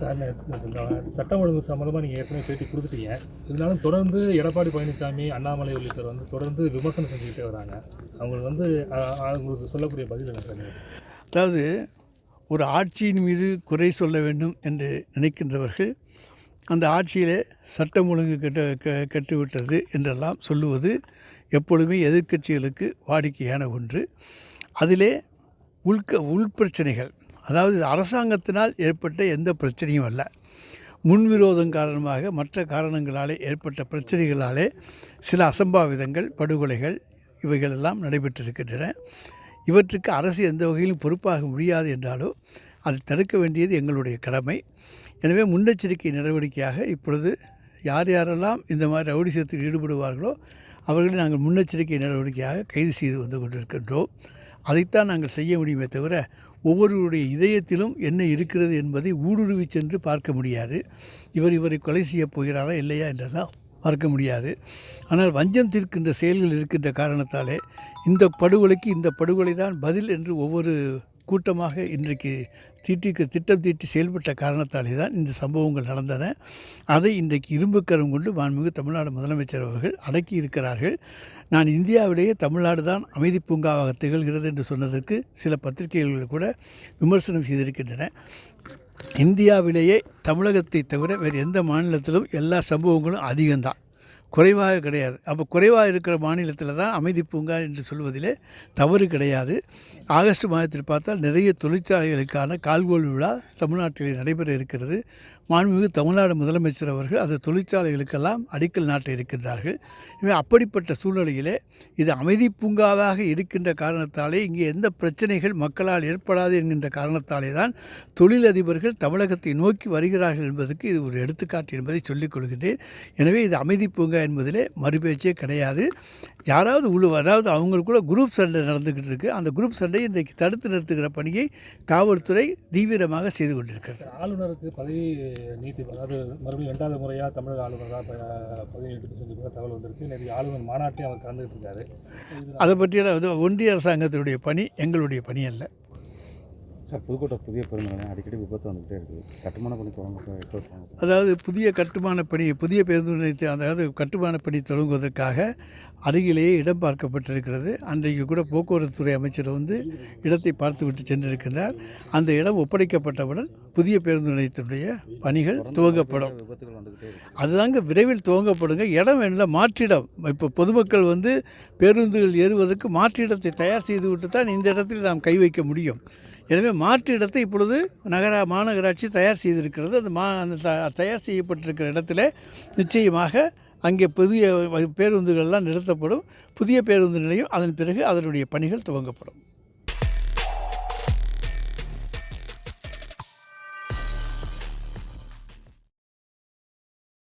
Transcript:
Sir, சட்டம் ஒழுங்கு சம்மந்தமாக நீங்கள் ஏற்கனவே பேட்டி கொடுத்துட்டீங்க. இருந்தாலும் தொடர்ந்து எடப்பாடி பழனிசாமி அண்ணாமலை உள்ளிட்டவர் வந்து தொடர்ந்து விமர்சனம் செஞ்சுக்கிட்டே வராங்க. அவங்களுக்கு வந்து அவங்களுக்கு சொல்லக்கூடிய பதில் என்ன சார் அதாவது ஒரு ஆட்சியின் மீது குறை சொல்ல வேண்டும் என்று நினைக்கின்றவர்கள் அந்த ஆட்சியிலே சட்டம் ஒழுங்கு கெட்ட க- கெட்டுவிட்டது என்றெல்லாம் சொல்லுவது எப்பொழுதுமே எதிர்க்கட்சிகளுக்கு வாடிக்கையான ஒன்று. அதிலே உள்க உள்பிரச்சனைகள் அதாவது அரசாங்கத்தினால் ஏற்பட்ட எந்த பிரச்சனையும் அல்ல. முன்விரோதம் காரணமாக மற்ற காரணங்களாலே ஏற்பட்ட பிரச்சனைகளாலே சில அசம்பாவிதங்கள் படுகொலைகள் இவைகளெல்லாம் நடைபெற்றிருக்கின்றன. இவற்றுக்கு அரசு எந்த வகையிலும் பொறுப்பாக முடியாது என்றாலோ அதை தடுக்க வேண்டியது எங்களுடைய கடமை. எனவே முன்னெச்சரிக்கை நடவடிக்கையாக இப்பொழுது யார் யாரெல்லாம் இந்த மாதிரி ரவுடிசத்தில் ஈடுபடுவார்களோ அவர்களை நாங்கள் முன்னெச்சரிக்கை நடவடிக்கையாக கைது செய்து வந்து கொண்டிருக்கின்றோம். அதைத்தான் நாங்கள் செய்ய முடியுமே தவிர ஒவ்வொருவருடைய இதயத்திலும் என்ன இருக்கிறது என்பதை ஊடுருவி சென்று பார்க்க முடியாது. இவர் இவரை கொலை செய்யப் போகிறாரா இல்லையா என்றெல்லாம் பார்க்க முடியாது. ஆனால் வஞ்சம் தீர்க்கின்ற செயல்கள் இருக்கின்ற காரணத்தாலே இந்த படுகொலைக்கு இந்த படுகொலை தான் பதில் என்று ஒவ்வொரு கூட்டமாக இன்றைக்கு தீட்டிக்கு திட்டம் தீட்டி செயல்பட்ட காரணத்தாலே தான் இந்த சம்பவங்கள் நடந்தன. அதை இன்றைக்கு இரும்புக்கரம் கொண்டு மாண்புமிகு தமிழ்நாடு முதலமைச்சர் அவர்கள் அடக்கி இருக்கிறார்கள். நான் இந்தியாவிலேயே தமிழ்நாடு தான் அமைதி பூங்காவாக திகழ்கிறது என்று சொன்னதற்கு சில பத்திரிகைகள் கூட விமர்சனம் செய்திருக்கின்றன. இந்தியாவிலேயே தமிழகத்தை தவிர வேறு எந்த மாநிலத்திலும் எல்லா சம்பவங்களும் அதிகம்தான். குறைவாக கிடையாது. அப்போ குறைவாக இருக்கிற மாநிலத்தில் தான் அமைதி பூங்கா என்று சொல்வதிலே தவறு கிடையாது. ஆகஸ்ட் மாதத்தில் பார்த்தால் நிறைய தொழிற்சாலைகளுக்கான கால்கோல் விழா தமிழ்நாட்டில் நடைபெற இருக்கிறது. மாண்புமிகு தமிழ்நாடு முதலமைச்சர் அவர்கள் அந்த தொழிற்சாலைகளுக்கெல்லாம் அடிக்கல் நாட்ட இருக்கின்றார்கள். இவை அப்படிப்பட்ட சூழ்நிலையிலே இது அமைதி பூங்காவாக இருக்கின்ற காரணத்தாலே இங்கே எந்த பிரச்சனைகள் மக்களால் ஏற்படாது என்கின்ற காரணத்தாலே தான் தொழிலதிபர்கள் தமிழகத்தை நோக்கி வருகிறார்கள் என்பதற்கு இது ஒரு எடுத்துக்காட்டு என்பதை சொல்லிக் கொள்கின்றேன். எனவே இது அமைதி பூங்கா என்பதிலே மறுபேச்சே கிடையாது. யாராவது உழு அதாவது அவங்களுக்குள்ள குரூப் சண்டை நடந்துக்கிட்டு இருக்குது அந்த குரூப் சண்டை இன்றைக்கு தடுத்து நிறுத்துகிற பணியை காவல்துறை தீவிரமாக செய்து கொண்டிருக்கிறது. ஆளுநருக்கு பதவி நீட்டி அதாவது மறுபடியும் ரெண்டாவது முறையாக தமிழக ஆளுநராக பதவி செஞ்சுருக்க தகவல் வந்திருக்கு. நேற்று ஆளுநர் மாநாட்டையும் அவர் கலந்துக்கிட்டு இருக்காரு. அதை பற்றியெல்லாம் வந்து ஒன்றிய அரசாங்கத்தினுடைய பணி எங்களுடைய பணி அல்ல. சார் புதுக்கோட்டை புதிய பெருநிலையம் அடிக்கடி விபத்து வந்துகிட்டே இருக்குது கட்டுமான பணி தொடங்க அதாவது புதிய கட்டுமான பணி புதிய பேருந்து நிலையத்தை அதாவது கட்டுமான பணி தொடங்குவதற்காக அருகிலேயே இடம் பார்க்கப்பட்டிருக்கிறது. அன்றைக்கு கூட போக்குவரத்துறை அமைச்சர் வந்து இடத்தை பார்த்துவிட்டு சென்றிருக்கிறார். அந்த இடம் ஒப்படைக்கப்பட்டவுடன் புதிய பேருந்து நிலையத்தினுடைய பணிகள் துவங்கப்படும். அதுதாங்க விரைவில் துவங்கப்படுங்க. இடம் வேணும்ல மாற்றிடம். இப்போ பொதுமக்கள் வந்து பேருந்துகள் ஏறுவதற்கு மாற்றிடத்தை தயார் செய்துவிட்டு தான் இந்த இடத்தில் நாம் கை வைக்க முடியும். எனவே மாற்று இடத்தை இப்பொழுது நகர மாநகராட்சி தயார் செய்திருக்கிறது. அந்த மா அந்த த- தயார் செய்யப்பட்டிருக்கிற இடத்துல நிச்சயமாக அங்கே புதிய பேருந்துகள்லாம் நிறுத்தப்படும். புதிய பேருந்து நிலையம் அதன் பிறகு அதனுடைய பணிகள் துவங்கப்படும்.